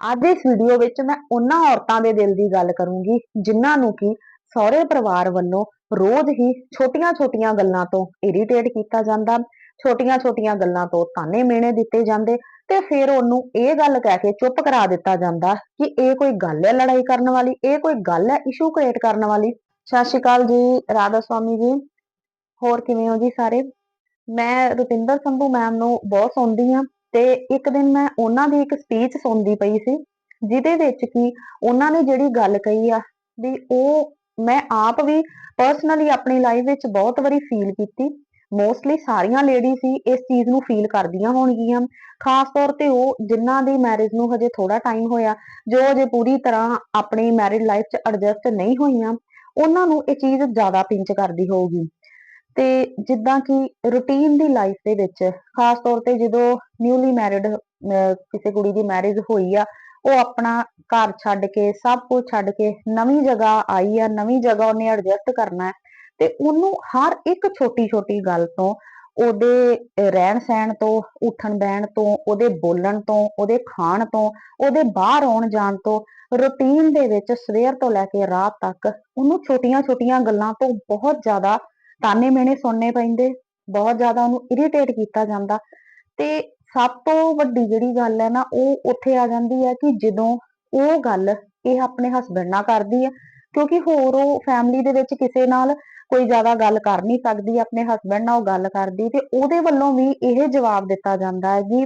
ਅੱਜ ਇਸ ਵੀਡੀਓ ਵਿੱਚ ਮੈਂ ਉਹਨਾਂ ਔਰਤਾਂ ਦੇ ਦਿਲ ਦੀ ਗੱਲ ਕਰੂੰਗੀ, ਜਿਨ੍ਹਾਂ ਨੂੰ ਕਿ ਸਹੁਰੇ ਪਰਿਵਾਰ ਵੱਲੋਂ ਰੋਜ਼ ਹੀ ਛੋਟੀਆਂ-ਛੋਟੀਆਂ ਗੱਲਾਂ ਤੋਂ ਇਰੀਟੇਟ ਕੀਤਾ ਜਾਂਦਾ, ਛੋਟੀਆਂ-ਛੋਟੀਆਂ ਗੱਲਾਂ ਤੋਂ ਤਾਨੇ ਮੇਣੇ ਦਿੱਤੇ ਜਾਂਦੇ ਤੇ ਫਿਰ ਉਹਨੂੰ ਇਹ ਗੱਲ ਕਹਿ ਕੇ ਚੁੱਪ ਕਰਾ ਦਿੱਤਾ ਜਾਂਦਾ ਕਿ ਇਹ ਕੋਈ ਗੱਲ ਹੈ ਲੜਾਈ ਕਰਨ ਵਾਲੀ, ਇਹ ਕੋਈ ਗੱਲ ਹੈ ਇਸ਼ੂ ਕ੍ਰੀਏਟ ਕਰਨ ਵਾਲੀ। ਸਤਿ ਸ਼੍ਰੀ ਅਕਾਲ ਜੀ, ਰਾਧਾ ਸਵਾਮੀ ਜੀ। ਹੋਰ ਕਿਵੇਂ ਹੋ ਜੀ ਸਾਰੇ? ਮੈਂ ਰੁਪਿੰਦਰ ਸੰਧੂ ਮੈਮ ਨੂੰ ਬਹੁਤ ਸੁਣਦੀ ਆ ਤੇ ਇੱਕ ਦਿਨ ਮੈਂ ਉਹਨਾਂ ਦੀ ਇੱਕ ਸਪੀਚ ਸੁਣਦੀ ਪਈ ਸੀ, ਜਿਹਦੇ ਵਿੱਚ ਕਿ ਉਹਨਾਂ ਨੇ ਜਿਹੜੀ ਗੱਲ ਕਹੀ ਆ ਵੀ ਉਹ, ਮੈਂ ਆਪ ਵੀ ਪਰਸਨਲੀ ਆਪਣੀ ਲਾਈਫ ਵਿੱਚ ਬਹੁਤ ਵਾਰੀ ਫੀਲ ਕੀਤੀ ਮੋਸਟਲੀ ਸਾਰੀਆਂ ਲੇਡੀਜ਼ ਹੀ ਇਸ ਚੀਜ਼ ਨੂੰ ਫੀਲ ਕਰਦੀਆਂ ਹੋਣਗੀਆਂ, ਖਾਸ ਤੌਰ ਤੇ ਉਹ ਜਿਨ੍ਹਾਂ ਦੀ ਮੈਰਿਜ ਨੂੰ ਹਜੇ ਥੋੜਾ ਟਾਈਮ ਹੋਇਆ, ਜੋ ਹਜੇ ਪੂਰੀ ਤਰ੍ਹਾਂ ਆਪਣੀ ਮੈਰਿਡ ਲਾਈਫ 'ਚ ਐਡਜਸਟ ਨਹੀਂ ਹੋਈਆਂ, ਉਹਨਾਂ ਨੂੰ ਇਹ ਚੀਜ਼ ਜ਼ਿਆਦਾ ਪਿੰਚ ਕਰਦੀ ਹੋਊਗੀ। ਤੇ ਜਿੱਦਾਂ ਕਿ ਰੂਟੀਨ ਦੀ ਲਾਈਫ ਦੇ ਵਿੱਚ, ਖਾਸ ਤੌਰ ਤੇ ਜਦੋਂ ਨਿਊਲੀ ਮੈਰਿਡ ਕਿਸੇ ਕੁੜੀ ਦੀ ਮੈਰਿਜ ਹੋਈ ਆ, ਉਹ ਆਪਣਾ ਘਰ ਛੱਡ ਕੇ, ਸਭ ਕੁਝ ਛੱਡ ਕੇ ਨਵੀਂ ਜਗ੍ਹਾ ਆਈ ਆ, ਨਵੀਂ ਜਗ੍ਹਾ ਉਹਨੇ ਐਡਜਸਟ ਕਰਨਾ ਹੈ ਤੇ ਉਹਨੂੰ ਹਰ ਇੱਕ ਛੋਟੀ ਛੋਟੀ ਗੱਲ ਤੋਂ, ਉਹਦੇ ਰਹਿਣ ਸਹਿਣ ਤੋਂ ਉੱਠਣ ਬਹਿਣ ਤੋਂ, ਉਹਦੇ ਬੋਲਣ ਤੋਂ, ਉਹਦੇ ਖਾਣ ਤੋਂ, ਉਹਦੇ ਬਾਹਰ ਆਉਣ ਜਾਣ ਤੋਂ ਰੂਟੀਨ ਦੇ ਵਿੱਚ ਸਵੇਰ ਤੋਂ ਲੈ ਕੇ ਰਾਤ ਤੱਕ ਉਹਨੂੰ ਛੋਟੀਆਂ-ਛੋਟੀਆਂ ਗੱਲਾਂ ਤੋਂ ਬਹੁਤ ਜ਼ਿਆਦਾ ਤਾਨੇ ਮੇਣੇ ਸੁਣਨੇ ਪੈਂਦੇ, ਬਹੁਤ ਜ਼ਿਆਦਾ ਉਹਨੂੰ ਇਰੀਟੇਟ ਕੀਤਾ ਜਾਂਦਾ ਤੇ ਸਭ ਤੋਂ ਵੱਡੀ ਜਿਹੜੀ ਗੱਲ ਹੈ ਨਾ, ਉਹ ਉੱਥੇ ਆ ਜਾਂਦੀ ਹੈ ਕਿ ਜਦੋਂ ਉਹ ਗੱਲ ਇਹ ਆਪਣੇ ਹਸਬੰਡ ਨਾਲ ਕਰਦੀ ਹੈ, ਕਿਉਂਕਿ ਹੋਰ ਉਹ ਫੈਮਿਲੀ ਦੇ ਵਿੱਚ ਕਿਸੇ ਨਾਲ ਕੋਈ ਜ਼ਿਆਦਾ ਗੱਲ ਕਰ ਨਹੀਂ ਸਕਦੀ, ਆਪਣੇ ਹਸਬੰਡ ਨਾਲ ਉਹ ਗੱਲ ਕਰਦੀ ਤੇ ਉਹਦੇ ਵੱਲੋਂ ਵੀ ਇਹ ਜਵਾਬ ਦਿੱਤਾ ਜਾਂਦਾ ਹੈ ਕਿ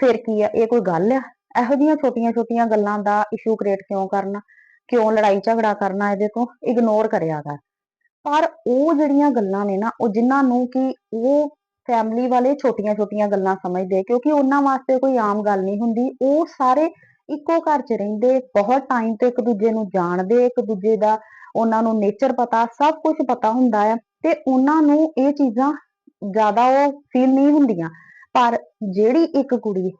ਫਿਰ ਕੀ ਆ ਇਹ ਕੋਈ ਗੱਲ ਆ? ਇਹੋ ਜਿਹੀਆਂ ਛੋਟੀਆਂ-ਛੋਟੀਆਂ ਗੱਲਾਂ ਦਾ ਇਸ਼ੂ ਕ੍ਰੀਏਟ ਕਿਉਂ ਕਰਨਾ? ਕਿਉਂ ਲੜਾਈ ਝਗੜਾ ਕਰਨਾ ਇਹਦੇ ਤੋਂ? ਇਗਨੋਰ ਕਰਿਆ ਕਰ। ਪਰ ਉਹ ਜਿਹੜੀਆਂ ਗੱਲਾਂ ਨੇ ਨਾ, ਉਹ ਜਿਨ੍ਹਾਂ ਨੂੰ ਕਿ ਉਹ ਫੈਮਿਲੀ ਵਾਲੇ ਛੋਟੀਆਂ-ਛੋਟੀਆਂ ਗੱਲਾਂ ਸਮਝਦੇ, ਕਿਉਂਕਿ ਉਹਨਾਂ ਵਾਸਤੇ ਕੋਈ ਆਮ ਗੱਲ ਨਹੀਂ ਹੁੰਦੀ, ਉਹ ਸਾਰੇ ਇੱਕੋ ਘਰ 'ਚ ਰਹਿੰਦੇ, ਬਹੁਤ ਟਾਈਮ ਤੋਂ ਇੱਕ ਦੂਜੇ ਨੂੰ ਜਾਣਦੇ, ਇੱਕ ਦੂਜੇ ਦਾ ਉਹਨਾਂ ਨੂੰ ਨੇਚਰ ਪਤਾ, ਸਭ ਕੁਝ ਪਤਾ ਹੁੰਦਾ ਆ, ਤੇ ਉਹਨਾਂ ਨੂੰ ਇਹ ਚੀਜ਼ਾਂ ਜ਼ਿਆਦਾ ਉਹ ਫੀਲ ਨਹੀਂ ਹੁੰਦੀਆਂ। ਪਰ ਜਿਹੜੀ ਇੱਕ ਕੁੜੀ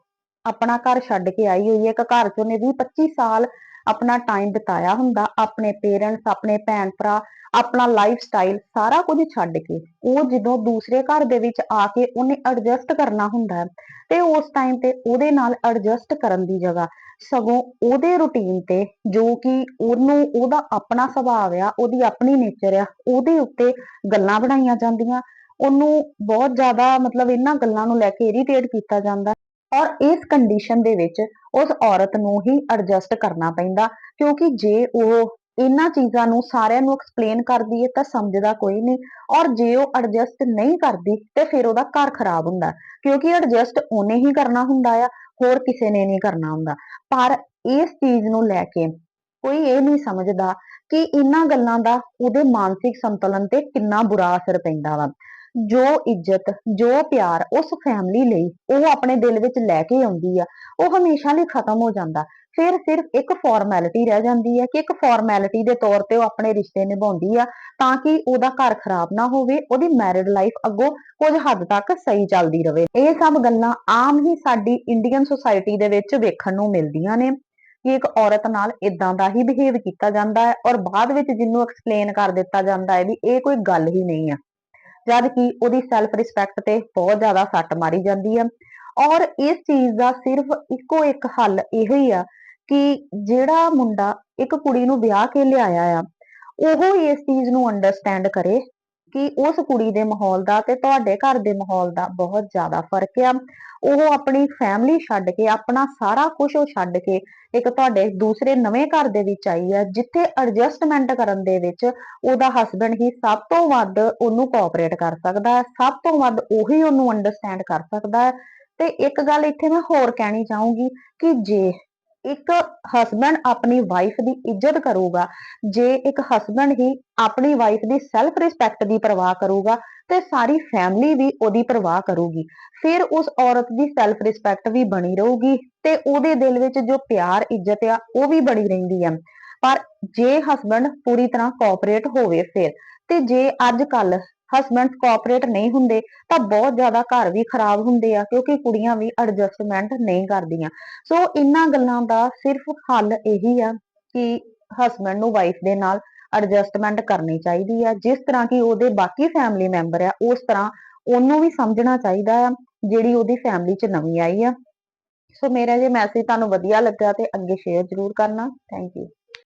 ਆਪਣਾ ਘਰ ਛੱਡ ਕੇ ਆਈ ਹੋਈ ਹੈ, ਇੱਕ ਘਰ 'ਚ ਉਹਨੇ 20 25 ਸਾਲ ਆਪਣਾ ਟਾਈਮ ਬਿਤਾਇਆ ਹੁੰਦਾ, ਆਪਣੇ ਪੇਰੈਂਟਸ ਆਪਣੇ ਭੈਣ ਭਰਾ, ਆਪਣਾ ਲਾਈਫ ਸਟਾਈਲ ਸਾਰਾ ਕੁਝ ਛੱਡ ਕੇ, ਉਹ ਜਦੋਂ ਦੂਸਰੇ ਘਰ ਦੇ ਵਿੱਚ ਆ ਕੇ ਉਹਨੇ ਐਡਜਸਟ ਕਰਨਾ ਹੁੰਦਾ ਹੈ, ਤੇ ਉਸ ਟਾਈਮ ਤੇ ਉਹਦੇ ਨਾਲ ਐਡਜਸਟ ਕਰਨ ਦੀ ਜਗ੍ਹਾ, ਸਗੋਂ ਉਹਦੇ ਰੁਟੀਨ ਤੇ ਜੋ ਕਿ ਉਹਨੂੰ, ਉਹਦਾ ਆਪਣਾ ਸੁਭਾਅ ਆ, ਉਹਦੀ ਆਪਣੀ ਨੇਚਰ ਆ, ਉਹਦੇ ਉੱਤੇ ਗੱਲਾਂ ਬਣਾਈਆਂ ਜਾਂਦੀਆਂ, ਉਹਨੂੰ ਬਹੁਤ ਜ਼ਿਆਦਾ ਮਤਲਬ ਇਹਨਾਂ ਗੱਲਾਂ ਨੂੰ ਲੈ ਕੇ ਇਰੀਟੇਟ ਕੀਤਾ ਜਾਂਦਾ। ਔਰ ਇਸ ਕੰਡੀਸ਼ਨ ਦੇ ਵਿੱਚ ਉਸ ਔਰਤ ਨੂੰ ਹੀ ਐਡਜਸਟ ਕਰਨਾ ਪੈਂਦਾ, ਕਿਉਂਕਿ ਜੇ ਉਹ ਇਹਨਾਂ ਚੀਜ਼ਾਂ ਨੂੰ ਸਾਰਿਆਂ ਨੂੰ ਐਕਸਪਲੇਨ ਕਰਦੀ ਹੈ ਤਾਂ ਸਮਝਦਾ ਕੋਈ ਨਹੀਂ ਔਰ ਜੇ ਉਹ ਐਡਜਸਟ ਨਹੀਂ ਕਰਦੀ ਤੇ ਫਿਰ ਉਹਦਾ ਘਰ ਖਰਾਬ ਹੁੰਦਾ, ਕਿਉਂਕਿ ਐਡਜਸਟ ਉਹਨੇ ਹੀ ਕਰਨਾ ਹੁੰਦਾ ਆ, ਹੋਰ ਕਿਸੇ ਨੇ ਨਹੀਂ ਕਰਨਾ ਹੁੰਦਾ। ਪਰ ਇਸ ਚੀਜ਼ ਨੂੰ ਲੈ ਕੇ ਕੋਈ ਇਹ ਨਹੀਂ ਸਮਝਦਾ ਕਿ ਇਹਨਾਂ ਗੱਲਾਂ ਦਾ ਉਹਦੇ ਮਾਨਸਿਕ ਸੰਤੁਲਨ ਤੇ ਕਿੰਨਾ ਬੁਰਾ ਅਸਰ ਪੈਂਦਾ ਵਾ। ਜੋ ਇੱਜ਼ਤ, ਜੋ ਪਿਆਰ ਉਸ ਫੈਮਿਲੀ ਲਈ ਉਹ ਆਪਣੇ ਦਿਲ ਵਿੱਚ ਲੈ ਕੇ ਆਉਂਦੀ ਆ, ਉਹ ਹਮੇਸ਼ਾ ਲਈ ਖਤਮ ਹੋ ਜਾਂਦਾ। ਫਿਰ ਸਿਰਫ ਇੱਕ ਫਾਰਮੈਲਿਟੀ ਰਹਿ ਜਾਂਦੀ ਹੈ ਕਿ ਇੱਕ ਫਾਰਮੈਲਿਟੀ ਦੇ ਤੌਰ ਤੇ ਉਹ ਆਪਣੇ ਰਿਸ਼ਤੇ ਨਿਭਾਉਂਦੀ ਆ ਤਾਂ ਕਿ ਉਹਦਾ ਘਰ ਖਰਾਬ ਨਾ ਹੋਵੇ, ਉਹਦੀ ਮੈਰਿਡ ਲਾਈਫ ਅੱਗੋਂ ਕੁਝ ਹੱਦ ਤੱਕ ਸਹੀ ਚੱਲਦੀ ਰਹੇ ਇਹ ਸਭ ਗੱਲਾਂ ਆਮ ਹੀ ਸਾਡੀ ਇੰਡੀਅਨ ਸੋਸਾਇਟੀ ਦੇ ਵਿੱਚ ਵੇਖਣ ਨੂੰ ਮਿਲਦੀਆਂ ਨੇ ਕਿ ਇੱਕ ਔਰਤ ਨਾਲ ਇਦਾਂ ਦਾ ਹੀ ਬਿਹੇਵ ਕੀਤਾ ਜਾਂਦਾ ਹੈ ਔਰ ਬਾਅਦ ਵਿੱਚ ਜਿਹਨੂੰ ਐਕਸਪਲੇਨ ਕਰ ਦਿੱਤਾ ਜਾਂਦਾ ਹੈ ਵੀ ਇਹ ਕੋਈ ਗੱਲ ਹੀ ਨਹੀਂ ਆ। ਜਦ ਕਿ ਉਹਦੀ ਸੈਲਫ ਰਿਸਪੈਕਟ ਤੇ ਬਹੁਤ ਜ਼ਿਆਦਾ ਸੱਟ ਮਾਰੀ ਜਾਂਦੀ ਆ। ਔਰ ਇਸ ਚੀਜ਼ ਦਾ ਸਿਰਫ ਇੱਕੋ ਇੱਕ ਹੱਲ ਇਹੋ ਹੀ ਆ ਕਿ ਜਿਹੜਾ ਮੁੰਡਾ ਇੱਕ ਕੁੜੀ ਨੂੰ ਵਿਆਹ ਕੇ ਲਿਆਇਆ ਆ, ਉਹ ਇਸ ਚੀਜ਼ ਨੂੰ ਅੰਡਰਸਟੈਂਡ ਕਰੇ ਕਿ ਉਸ ਕੁੜੀ ਦੇ ਮਾਹੌਲ ਦਾ ਤੇ ਤੁਹਾਡੇ ਘਰ ਦੇ ਮਾਹੌਲ ਦਾ ਬਹੁਤ ਜ਼ਿਆਦਾ ਫ਼ਰਕ ਆ। ਉਹ ਆਪਣੀ ਫੈਮਿਲੀ ਛੱਡ ਕੇ, ਆਪਣਾ ਸਾਰਾ ਕੁਝ ਉਹ ਛੱਡ ਕੇ ਇੱਕ ਤੁਹਾਡੇ ਦੂਸਰੇ ਨਵੇਂ ਘਰ ਦੇ ਵਿੱਚ ਆਈ ਆ ਜਿੱਥੇ ਐਡਜਸਟਮੈਂਟ ਕਰਨ ਦੇ ਵਿੱਚ ਉਹਦਾ ਹਸਬੰਡ ਹੀ ਸਭ ਤੋਂ ਵੱਧ ਉਹਨੂੰ ਕੋਆਪਰੇਟ ਕਰ ਸਕਦਾ ਹੈ, ਸਭ ਤੋਂ ਵੱਧ ਉਹੀ ਉਹਨੂੰ ਅੰਡਰਸਟੈਂਡ ਕਰ ਸਕਦਾ ਹੈ। ਤੇ ਇੱਕ ਗੱਲ ਇੱਥੇ ਮੈਂ ਹੋਰ ਕਹਿਣੀ ਚਾਹੂੰਗੀ ਕਿ ਜੇ ਇੱਕ ਹਸਬੰਡ ਆਪਣੀ ਵਾਈਫ ਦੀ ਇੱਜ਼ਤ ਕਰੂਗਾ, ਜੇ ਇੱਕ ਹਸਬੰਡ ਹੀ ਆਪਣੀ ਵਾਈਫ ਦੀ ਸੈਲਫ ਰਿਸਪੈਕਟ ਦੀ ਪਰਵਾਹ ਕਰੂਗਾ ਤੇ ਸਾਰੀ ਫੈਮਿਲੀ ਵੀ ਉਹਦੀ ਪਰਵਾਹ ਕਰੂਗੀ, ਫਿਰ ਉਸ ਔਰਤ ਦੀ ਸੈਲਫ ਰਿਸਪੈਕਟ ਵੀ ਬਣੀ ਰਹੂਗੀ ਤੇ ਉਹਦੇ ਦਿਲ ਵਿੱਚ ਜੋ ਪਿਆਰ, ਇੱਜ਼ਤ ਆ, ਉਹ ਵੀ ਬਣੀ ਰਹਿੰਦੀ ਆ। ਪਰ ਜੇ ਹਸਬੰਡ ਪੂਰੀ ਤਰ੍ਹਾਂ ਕੋਆਪਰੇਟ ਹੋਵੇ ਫਿਰ, ਤੇ ਜੇ ਅੱਜ ਕੱਲ ਹਸਬੰਡ ਕੋਆਪਰੇਟ ਨਹੀਂ ਹੁੰਦੇ, ਤਾਂ ਬਹੁਤ ਜ਼ਿਆਦਾ ਘਰ ਵੀ ਖਰਾਬ ਹੁੰਦੇ ਆ, ਕਿਉਂਕਿ ਕੁੜੀਆਂ ਵੀ ਐਡਜਸਟਮੈਂਟ ਨਹੀਂ ਕਰਦੀਆਂ। ਸੋ ਇਹਨਾਂ ਗੱਲਾਂ ਦਾ ਸਿਰਫ ਹੱਲ ਇਹੀ ਆ ਕਿ ਹਸਬੰਡ ਨੂੰ ਵਾਈਫ ਦੇ ਨਾਲ ਐਡਜਸਟਮੈਂਟ ਕਰਨੀ ਚਾਹੀਦੀ ਆ, ਜਿਸ ਤਰ੍ਹਾਂ ਕਿ ਉਹਦੇ ਬਾਕੀ ਫੈਮਿਲੀ ਮੈਂਬਰ ਆ, ਉਸ ਤਰ੍ਹਾਂ ਉਹਨੂੰ ਵੀ ਸਮਝਣਾ ਚਾਹੀਦਾ ਆ, ਜਿਹੜੀ ਉਹਦੀ ਫੈਮਿਲੀ 'ਚ ਨਵੀਂ ਆਈ ਆ। ਸੋ ਮੇਰਾ ਜੇ ਮੈਸੇਜ ਤੁਹਾਨੂੰ ਵਧੀਆ ਲੱਗਾ ਤੇ ਅੱਗੇ ਸ਼ੇਅਰ ਜ਼ਰੂਰ ਕਰਨਾ। Thank you